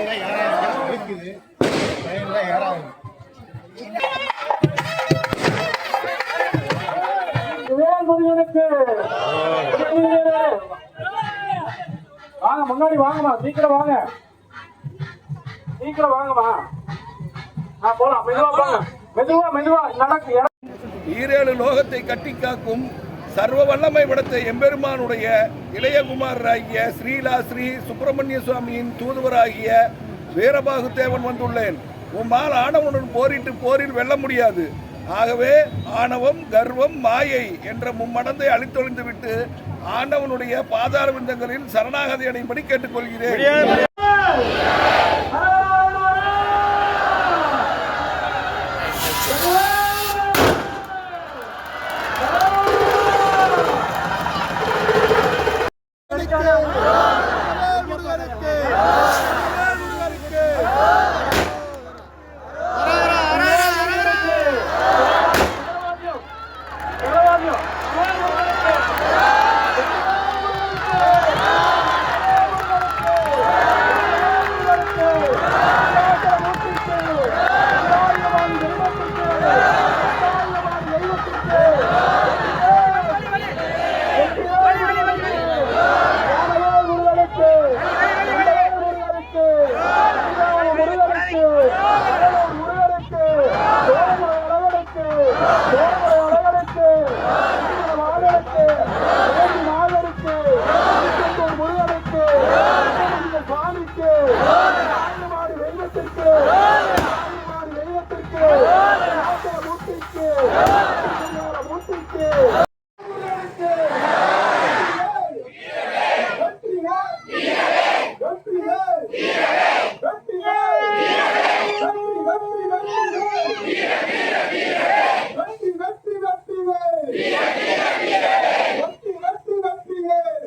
இருக்குது. வேல் முருகனுக்கு வாங்க முன்னாடி வாங்கம்மா. சீக்கிரம் வாங்க. சீக்கிரம் வாங்கம்மா. ஆ போலாம். மெதுவா போங்க. மெதுவா மெதுவா. நடக்கு. இடம் ஈரேழு லோகத்தை கட்டி காக்கும் சர்வ வல்லமை படைத்த எம்பெருமானுடைய இளையகுமாரராகிய ஸ்ரீலா ஸ்ரீ சுப்பிரமணிய சுவாமியின் தூதுவராகிய வீரபாகு தேவன் வந்துள்ளேன். உம்மால் ஆணவனுடன் போரிட்டு போரில் வெல்ல முடியாது. ஆகவே ஆணவம் கர்வம் மாயை என்ற மும்மடத்தை அழித்தொழிந்து விட்டு ஆண்டவனுடைய பாதார விந்தங்களில் சரணாகதி அடையும்படி கேட்டுக்கொள்கிறேன்.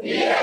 Yeah.